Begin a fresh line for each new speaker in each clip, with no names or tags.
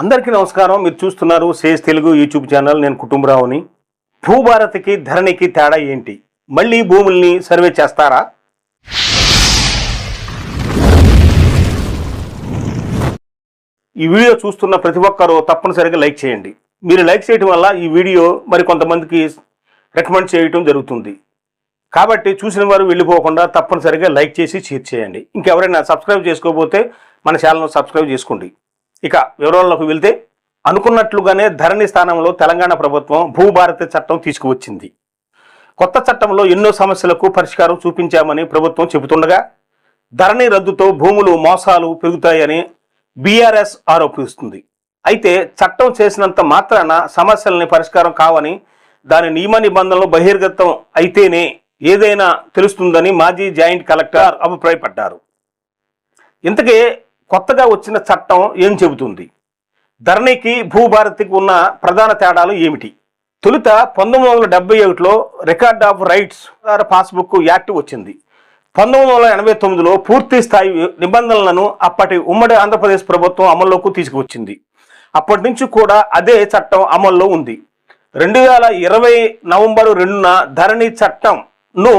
అందరికీ నమస్కారం. మీరు చూస్తున్నారు సేజ్ తెలుగు యూట్యూబ్ ఛానల్. నేను కుటుంబరావుని. భూభారతికి ధరణికి తేడా ఏంటి? మళ్ళీ భూముల్ని సర్వే చేస్తారా? ఈ వీడియో చూస్తున్న ప్రతి ఒక్కరూ తప్పనిసరిగా లైక్ చేయండి. మీరు లైక్ చేయడం వల్ల ఈ వీడియో మరి కొంతమందికి రికమెండ్ చేయటం జరుగుతుంది. కాబట్టి చూసిన వారు వెళ్ళిపోకుండా తప్పనిసరిగా లైక్ చేసి షేర్ చేయండి. ఇంకెవరైనా సబ్స్క్రైబ్ చేసుకోకపోతే మన ఛానల్ను సబ్స్క్రైబ్ చేసుకోండి. ఇక వివరాల్లోకి వెళ్తే అనుకున్నట్లుగానే ధరణి స్థానంలో తెలంగాణ ప్రభుత్వం భూభారతి చట్టం తీసుకువచ్చింది. కొత్త చట్టంలో ఎన్నో సమస్యలకు పరిష్కారం చూపించామని ప్రభుత్వం చెబుతుండగా ధరణి రద్దుతో భూములు మోసాలు పెరుగుతాయని బీఆర్ఎస్ ఆరోపిస్తుంది. అయితే చట్టం చేసినంత మాత్రాన సమస్యలని పరిష్కారం కావని దాని నియమ నిబంధనలు బహిర్గతం అయితేనే ఏదైనా తెలుస్తుందని మాజీ జాయింట్ కలెక్టర్ అభిప్రాయపడ్డారు. ఇంతకీ కొత్తగా వచ్చిన చట్టం ఏం చెబుతుంది? ధరణికి భూభారతికి ఉన్న ప్రధాన తేడాలు ఏమిటి? తొలుత పంతొమ్మిది వందల డెబ్బై ఒకటిలో record of rights passbook act వచ్చింది. పంతొమ్మిది వందల ఎనభై తొమ్మిదిలో పూర్తి స్థాయి నిబంధనలను అప్పటి ఉమ్మడి ఆంధ్రప్రదేశ్ ప్రభుత్వం అమల్లోకి తీసుకువచ్చింది. అప్పటి నుంచి కూడా అదే చట్టం అమల్లో ఉంది. రెండు వేల ఇరవై నవంబర్ రెండున ధరణి చట్టంను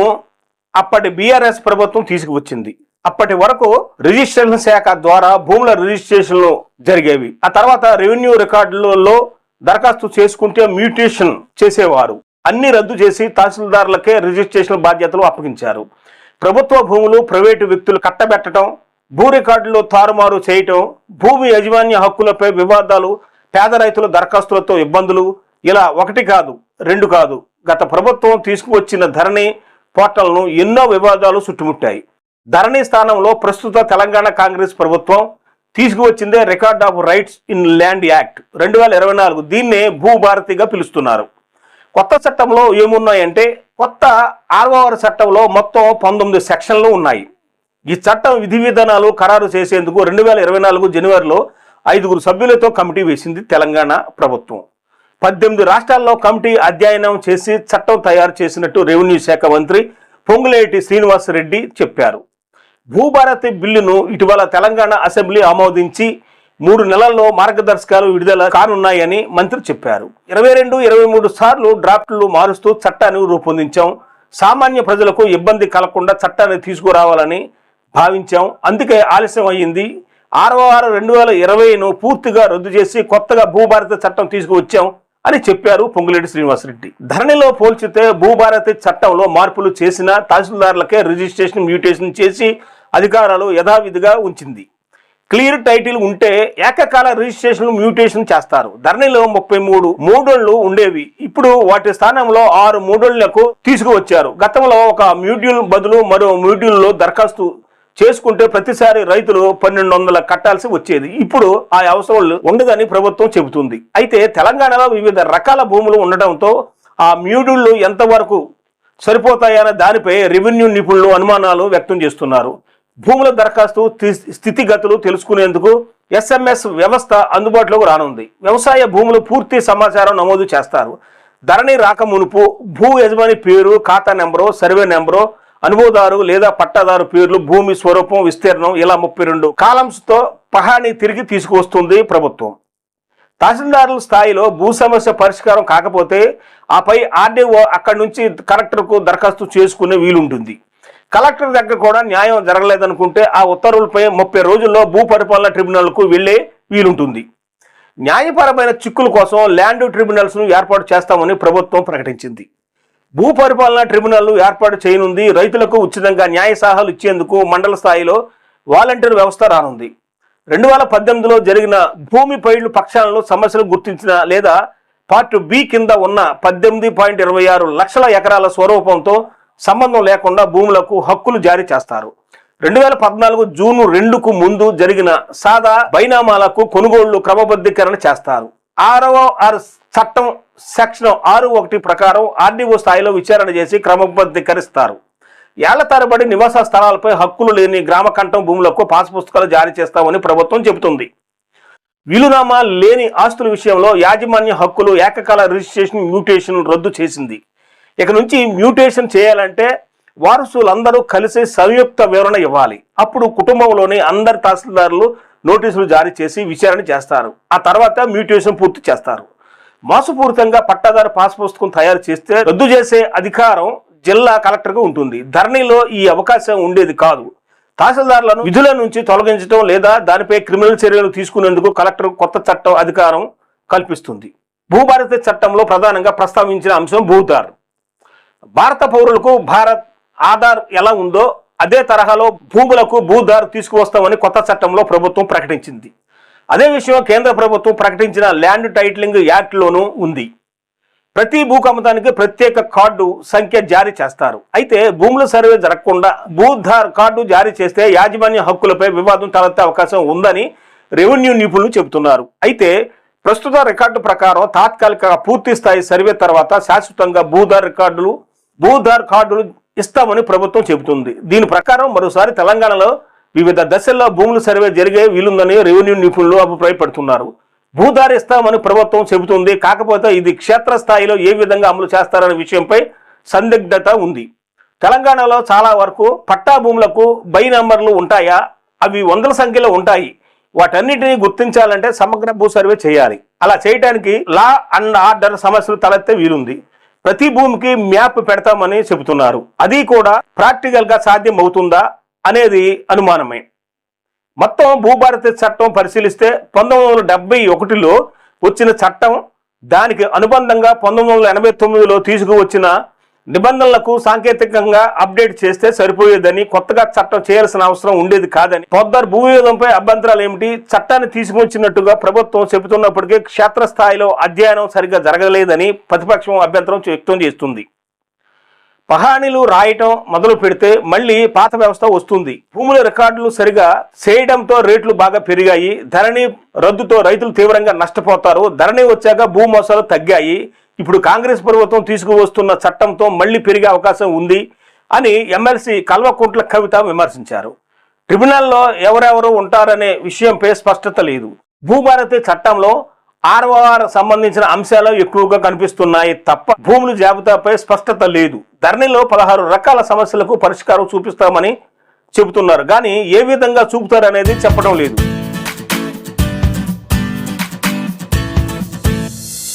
అప్పటి బీఆర్ఎస్ ప్రభుత్వం తీసుకువచ్చింది. అప్పటి వరకు రిజిస్ట్రేషన్ శాఖ ద్వారా భూముల రిజిస్ట్రేషన్లు జరిగేవి. ఆ తర్వాత రెవెన్యూ రికార్డులలో దరఖాస్తు చేసుకుంటే మ్యూటేషన్ చేసేవారు. అన్ని రద్దు చేసి తహసీల్దారులకే రిజిస్ట్రేషన్ బాధ్యతలు అప్పగించారు. ప్రభుత్వ భూములు ప్రైవేటు వ్యక్తులు కట్టబెట్టడం భూ రికార్డులో తారుమారు చేయటం భూమి యాజమాన్య హక్కులపై వివాదాలు పేద రైతుల దరఖాస్తులతో ఇబ్బందులు ఇలా ఒకటి కాదు రెండు కాదు. గత ప్రభుత్వం తీసుకువచ్చిన ధరణి పోర్టల్ను ఎన్నో వివాదాలు చుట్టుముట్టాయి. ధరణి స్థానంలో ప్రస్తుత తెలంగాణ కాంగ్రెస్ ప్రభుత్వం తీసుకువచ్చిందే record of rights in land act. రెండు వేల ఇరవై నాలుగు దీన్నే భూభారతిగా పిలుస్తున్నారు. కొత్త చట్టంలో ఏమున్నాయంటే కొత్త ఆర్వర్ చట్టంలో మొత్తం పంతొమ్మిది సెక్షన్లు ఉన్నాయి. ఈ చట్టం విధి విధానాలు ఖరారు చేసేందుకు రెండు వేల ఇరవై నాలుగు జనవరిలో ఐదుగురు సభ్యులతో కమిటీ వేసింది తెలంగాణ ప్రభుత్వం. పద్దెనిమిది రాష్ట్రాల్లో కమిటీ అధ్యయనం చేసి చట్టం తయారు చేసినట్టు రెవెన్యూ శాఖ మంత్రి పొంగులేటి శ్రీనివాసరెడ్డి చెప్పారు. భూభారతి బిల్లును ఇటీవల తెలంగాణ అసెంబ్లీ ఆమోదించి మూడు నెలల్లో మార్గదర్శకాలు విడుదల కానున్నాయని మంత్రి చెప్పారు. ఇరవై రెండు ఇరవై మూడు సార్లు డ్రాఫ్ట్లు మారుస్తూ చట్టాన్ని రూపొందించాం. సామాన్య ప్రజలకు ఇబ్బంది కలగకుండా చట్టాన్ని తీసుకురావాలని భావించాం. అందుకే ఆలస్యం అయ్యింది. ఆరవ వారం రెండు వేల ఇరవైను పూర్తిగా రద్దు చేసి కొత్తగా భూభారత చట్టం తీసుకువచ్చాం అని చెప్పారు పొంగులేటి శ్రీనివాసరెడ్డి. ధరణిలో పోల్చితే భూభారతి చట్టంలో మార్పులు చేసిన తహసీల్దారులకే రిజిస్ట్రేషన్ మ్యూటేషన్ చేసి అధికారాలు యథావిధిగా ఉంచింది. క్లియర్ టైటిల్ ఉంటే ఏకకాల రిజిస్ట్రేషన్ మ్యూటేషన్ చేస్తారు. ధరణిలో ముప్పై మూడు మూడోళ్ళు ఉండేవి. ఇప్పుడు వాటి స్థానంలో ఆరు మూడోళ్ళకు తీసుకువచ్చారు. గతంలో ఒక మ్యూడ్యూల్ బదులు మరో మ్యూడ్యూల్లో దరఖాస్తు చేసుకుంటే ప్రతిసారి రైతులు పన్నెండు వందల కట్టాల్సి వచ్చేది. ఇప్పుడు ఆ అవసరం ఉండదని ప్రభుత్వం చెబుతుంది. అయితే తెలంగాణలో వివిధ రకాల భూములు ఉండటంతో ఆ మ్యూడ్యూళ్ళు ఎంతవరకు సరిపోతాయన్న దానిపై రెవెన్యూ నిపుణులు అనుమానాలు వ్యక్తం చేస్తున్నారు. భూముల దరఖాస్తు స్థితిగతులు తెలుసుకునేందుకు ఎస్ఎంఎస్ వ్యవస్థ అందుబాటులోకి రానుంది. వ్యవసాయ భూములు పూర్తి సమాచారం నమోదు చేస్తారు. ధరణి రాక మునుపు భూ యజమాని పేరు ఖాతా నెంబరు సర్వే నెంబరు అనుభవదారు లేదా పట్టాదారు పేర్లు భూమి స్వరూపం విస్తీర్ణం ఇలా ముప్పై రెండు కాలమ్స్తో పహాని తిరిగి తీసుకువస్తుంది ప్రభుత్వం. తహసీల్దారుల స్థాయిలో భూ సమస్య పరిష్కారం కాకపోతే ఆపై ఆర్డీఓ అక్కడి నుంచి కలెక్టర్కు దరఖాస్తు చేసుకునే వీలుంటుంది. కలెక్టర్ దగ్గర కూడా న్యాయం జరగలేదనుకుంటే ఆ ఉత్తర్వులపై ముప్పై రోజుల్లో భూ పరిపాలన ట్రిబ్యునల్కు వెళ్ళే వీలుంటుంది. న్యాయపరమైన చిక్కుల కోసం ల్యాండ్ ట్రిబ్యునల్స్ను ఏర్పాటు చేస్తామని ప్రభుత్వం ప్రకటించింది. భూ పరిపాలన ట్రిబ్యునల్ ఏర్పాటు చేయనుంది. రైతులకు ఉచితంగా న్యాయ సలహాలు ఇచ్చేందుకు మండల స్థాయిలో వాలంటీర్ వ్యవస్థ రానుంది. రెండు వేల పద్దెనిమిదిలో జరిగిన భూమి పైళ్ళు పక్షాలను సమస్యలు గుర్తించిన లేదా పార్ట్ బి కింద ఉన్న పద్దెనిమిది పాయింట్ ఇరవై ఆరు లక్షల ఎకరాల స్వరూపంతో సంబంధం లేకుండా భూములకు హక్కులు జారీ చేస్తారు. రెండు వేల పద్నాలుగు జూన్ రెండుకు ముందు జరిగిన సాదా బైనామాలకు కొనుగోళ్ళు క్రమబద్ధీకరణ చేస్తారు. ఆరవ ఆరు చట్టం సెక్షన్ ఆరు ఒకటి ప్రకారం ఆర్డీఓ స్థాయిలో విచారణ చేసి క్రమబద్ధీకరిస్తారు. ఏళ్ళ తరబడి నివాస స్థలాలపై హక్కులు లేని గ్రామ కంఠం భూములకు పాస్ పుస్తకాలు జారీ చేస్తామని ప్రభుత్వం చెబుతుంది. వీలునామా లేని ఆస్తుల విషయంలో యాజమాన్య హక్కులు ఏకకాల రిజిస్ట్రేషన్ మ్యూటేషన్ రద్దు చేసింది. ఇక నుంచి మ్యూటేషన్ చేయాలంటే వారసులందరూ కలిసి సంయుక్త వివరణ ఇవ్వాలి. అప్పుడు కుటుంబంలోని అందరి తహసీల్దారులు నోటీసులు జారీ చేసి విచారణ చేస్తారు. ఆ తర్వాత మ్యూటేషన్ పూర్తి చేస్తారు. మాసపూరితంగా పట్టాదారు పాస్ పుస్తకం తయారు చేస్తే రద్దు చేసే అధికారం జిల్లా కలెక్టర్గా ఉంటుంది. ధరణిలో ఈ అవకాశం ఉండేది కాదు. తహసీల్దారులను విధుల నుంచి తొలగించడం లేదా దానిపై క్రిమినల్ చర్యలు తీసుకునేందుకు కలెక్టర్ కొత్త చట్టం అధికారం కల్పిస్తుంది. భూభారత చట్టంలో ప్రధానంగా ప్రస్తావించిన అంశం భూదార్ భారత పౌరులకు భారత్ ఆధార్ ఎలా ఉందో అదే తరహాలో భూములకు భూధార్ తీసుకువస్తామని కొత్త చట్టంలో ప్రభుత్వం ప్రకటించింది. అదే విషయం కేంద్ర ప్రభుత్వం ప్రకటించిన ల్యాండ్ టైటిలింగ్ యాక్ట్లోనూ ఉంది. ప్రతి భూకమతానికి ప్రత్యేక కార్డు సంఖ్య జారీ చేస్తారు. అయితే భూముల సర్వే జరగకుండా భూధార్ కార్డు జారీ చేస్తే యాజమాన్య హక్కులపై వివాదం తలెత్తే అవకాశం ఉందని రెవెన్యూ నిపుణులు చెబుతున్నారు. అయితే ప్రస్తుత రికార్డు ప్రకారం తాత్కాలిక పూర్తి స్థాయి సర్వే తర్వాత శాశ్వతంగా భూధార్ రికార్డులు భూధార్ కార్డులు ఇస్తామని ప్రభుత్వం చెబుతుంది. దీని ప్రకారం మరోసారి తెలంగాణలో వివిధ దశల్లో భూముల సర్వే జరిగే వీలుందని రెవెన్యూ నిపుణులు అభిప్రాయపడుతున్నారు. భూధార ఇస్తామని ప్రభుత్వం చెబుతుంది. కాకపోతే ఇది క్షేత్రస్థాయిలో ఏ విధంగా అమలు చేస్తారనే విషయంపై సందిగ్ధత ఉంది. తెలంగాణలో చాలా వరకు పట్టా భూములకు బై నెంబర్లు ఉంటాయా? అవి వందల సంఖ్యలో ఉంటాయి. వాటన్నిటిని గుర్తించాలంటే సమగ్ర భూ సర్వే చేయాలి. అలా చేయడానికి లా అండ్ ఆర్డర్ సమస్యలు తలెత్తే వీలుంది. ప్రతి భూమికి మ్యాప్ పెడతామని చెబుతున్నారు. అది కూడా ప్రాక్టికల్గా సాధ్యం అవుతుందా అనేది అనుమానమే. మొత్తం భూభారత చట్టం పరిశీలిస్తే పంతొమ్మిది వందల డెబ్బై ఒకటిలో వచ్చిన చట్టం దానికి అనుబంధంగా పంతొమ్మిది వందల ఎనభై తొమ్మిదిలో తీసుకువచ్చిన నిబంధనలకు సాంకేతికంగా అప్డేట్ చేస్తే సరిపోయేదని కొత్తగా చట్టం చేయాల్సిన అవసరం ఉండేది కాదని పొద్దర్ భూ అభ్యంతరాలు ఏమిటి? చట్టాన్ని తీసుకొచ్చినట్టుగా ప్రభుత్వం చెబుతున్నప్పటికీ క్షేత్రస్థాయిలో అధ్యయనం సరిగ్గా జరగలేదని ప్రతిపక్షం అభ్యంతరం వ్యక్తం చేస్తుంది. పహానీలు రాయటం మొదలు పెడితే మళ్ళీ పాత వ్యవస్థ వస్తుంది. భూముల రికార్డులు సరిగా చేయడంతో రేట్లు బాగా పెరిగాయి. ధరణి రద్దుతో రైతులు తీవ్రంగా నష్టపోతారు. ధరణి వచ్చాక భూ మోసాలు తగ్గాయి. ఇప్పుడు కాంగ్రెస్ ప్రభుత్వం తీసుకువస్తున్న చట్టంతో మళ్ళీ పెరిగే అవకాశం ఉంది అని ఎమ్మెల్సీ కల్వకుంట్ల కవిత విమర్శించారు. ట్రిబ్యునల్లో ఎవరెవరు ఉంటారనే విషయంపై స్పష్టత లేదు. భూభారతి చట్టంలో ఆర్ఓఆర్ సంబంధించిన అంశాలు ఎక్కువగా కనిపిస్తున్నాయి తప్ప భూముల జాబితాపై స్పష్టత లేదు. ధరణిలో పదహారు రకాల సమస్యలకు పరిష్కారం చూపిస్తామని చెబుతున్నారు. కానీ ఏ విధంగా చూపుతారనేది చెప్పడం లేదు.